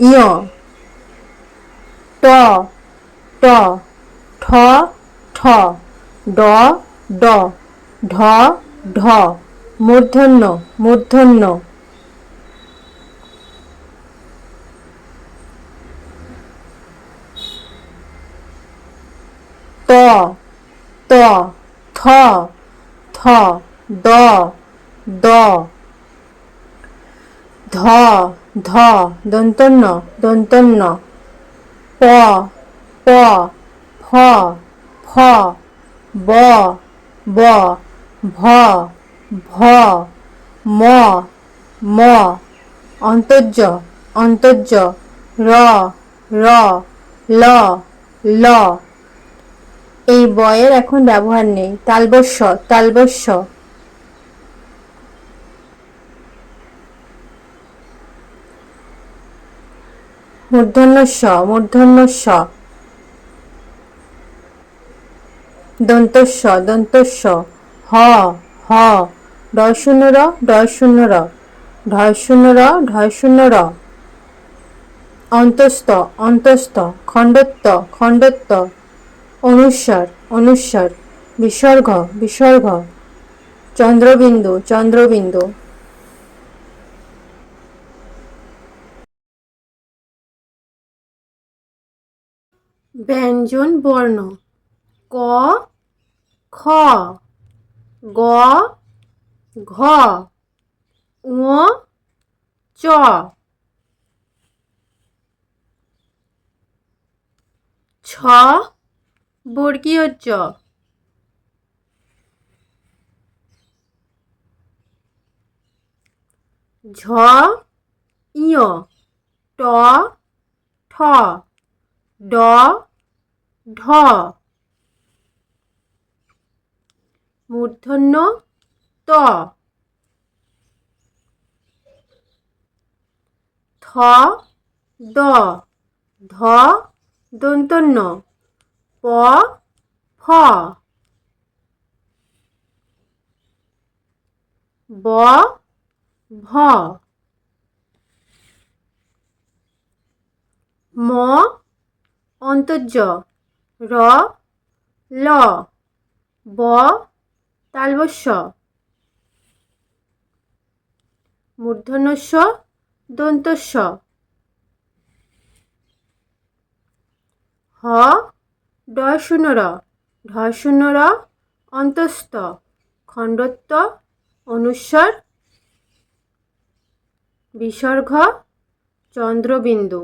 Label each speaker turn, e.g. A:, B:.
A: ইয়। ট। ট। ঠ। ঠ। ড। ড। ঢ ঢ। মূর্ধন্য। মূর্ধন্য। ত। ত। থ। থ। দ। দ। ধ ধ, দন্তন্য দন্তন্য। প প, ফ ফ, ব ব, ভ ভ, ম ম। অন্তর্য অন্তর্য। র র, ল ল। এই বয়ের এখন ব্যবহার নেই। তালবস্য তালবস্য মূর্ধন্য স মূর্ধন্য স। দন্তস্ব দন্তস্ব হ হ। ডয় শূন্য র ডয় শূন্য র। ঢয় শূন্য র ঢয় শূন্য র। অন্তস্থ অন্তস্থ, খণ্ডত্ব খণ্ডত্ব। অনুস্বার অনুস্বার। বিসর্গ বিসর্গ। চন্দ্রবিন্দু চন্দ্রবিন্দু। ব্যঞ্জন বর্ণ। ক খ গ ঘ চ। ছ বর্গীয় জ ঝ ইয় ট ঠ। ড ঢ। মূর্ধন্য ত। থ দ। ধ দন্তন্য। প ফ। ব ভ। ম অন্তর্য র, ল, ব তালবস্য মূর্ধন্যস্ব দন্তস্ব হ ডয় শূন্য র র খণ্ডত্ব, অনুস্বর। বিসর্গ চন্দ্রবিন্দু।